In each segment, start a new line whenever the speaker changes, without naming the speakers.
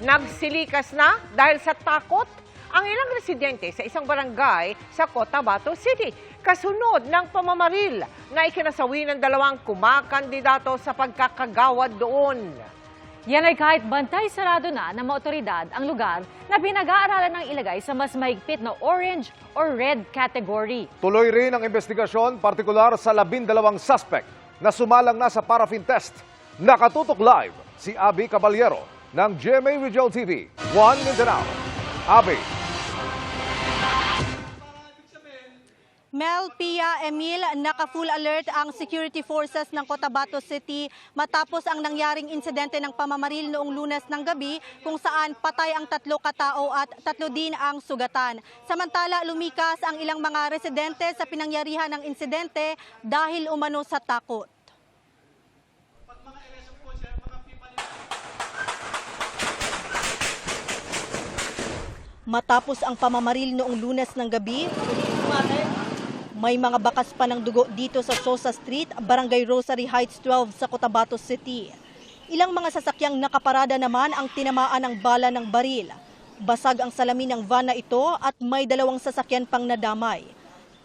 Nagsilikas na dahil sa takot ang ilang residente sa isang barangay sa Cotabato City. Kasunod ng pamamaril na ikinasawi ng dalawang kumakandidato sa pagkakagawad doon.
Yan ay kahit bantay sarado na ng mga otoridad ang lugar na pinag-aaralan ng ilagay sa mas mahigpit na orange or red category.
Tuloy rin ang investigasyon, partikular sa labindalawang suspect na sumalang na sa paraffin test. Nakatutok live si Abby Caballero ng GMA Regional TV, One Mindanao. Abby,
Mel, Pia, Emil, naka-full alert ang security forces ng Cotabato City matapos ang nangyaring insidente ng pamamaril noong lunes ng gabi kung saan patay ang tatlo katao at tatlo din ang sugatan. Samantala, lumikas ang ilang mga residente sa pinangyarihan ng insidente dahil umano sa takot. Matapos ang pamamaril noong lunes ng gabi, may mga bakas pa ng dugo dito sa Sosa Street, Barangay Rosary Heights 12 sa Cotabato City. Ilang mga sasakyang nakaparada naman ang tinamaan ng bala ng baril. Basag ang salamin ng van na ito at may dalawang sasakyan pang nadamay.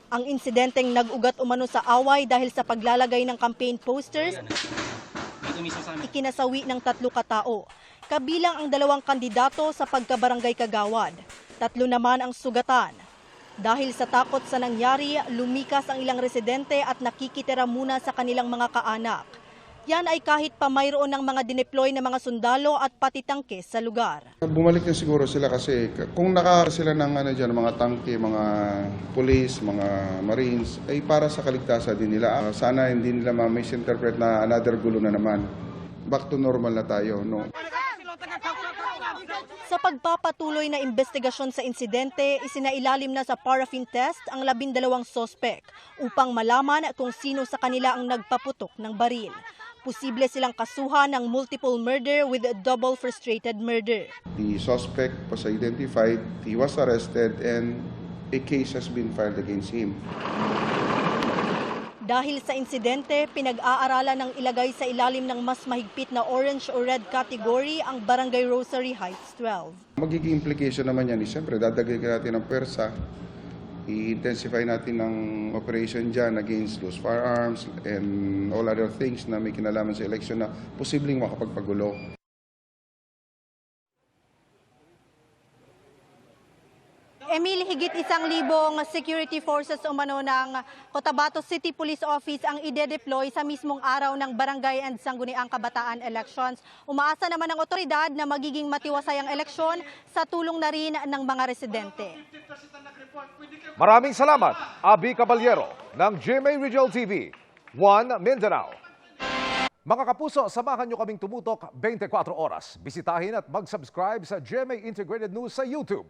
Ang insidenteng nag-ugat umano sa away dahil sa paglalagay ng campaign posters, ikinasawi ng tatlo katao. Kabilang ang dalawang kandidato sa pagkabarangay kagawad. Tatlo naman ang sugatan. Dahil sa takot sa nangyari, lumikas ang ilang residente at nakikitira muna sa kanilang mga kaanak. Yan ay kahit pa mayroon ng mga dineploy na mga sundalo at pati tangke sa lugar.
Bumalik na siguro sila kasi kung naka sila ng ano dyan, mga tangke, mga police, mga marines, ay para sa kaligtasan din nila. Ah, Sana hindi nila ma-misinterpret na another gulo na naman. Back to normal na tayo. No?
Sa pagpapatuloy na investigasyon sa insidente, isinailalim na sa paraffin test ang labindalawang sospek upang malaman kung sino sa kanila ang nagpaputok ng baril. Posible silang kasuhan ng multiple murder with double frustrated murder.
The suspect was identified, he was arrested, and a case has been filed against him.
Dahil sa insidente, pinag-aaralan ng ilagay sa ilalim ng mas mahigpit na orange or red category ang Barangay Rosary Heights 12.
Magiging implication naman yan, siyempre dadagdagan natin ng persa, i-intensify natin ng operation dyan against those firearms and all other things na may kinalaman sa election na posibleng makapagpagulo.
Emil, higit isang libong security forces umano ng Cotabato City Police Office ang ide-deploy sa mismong araw ng Barangay and Sangguniang Kabataan Elections. Umaasa naman ng otoridad na magiging matiwasay ang eleksyon sa tulong na rin ng mga residente.
maraming salamat, Abby Caballero ng GMA Regional TV, One Mindanao. Mga kapuso, samahan nyo kaming tumutok 24 oras. Bisitahin at mag-subscribe sa GMA Integrated News sa YouTube.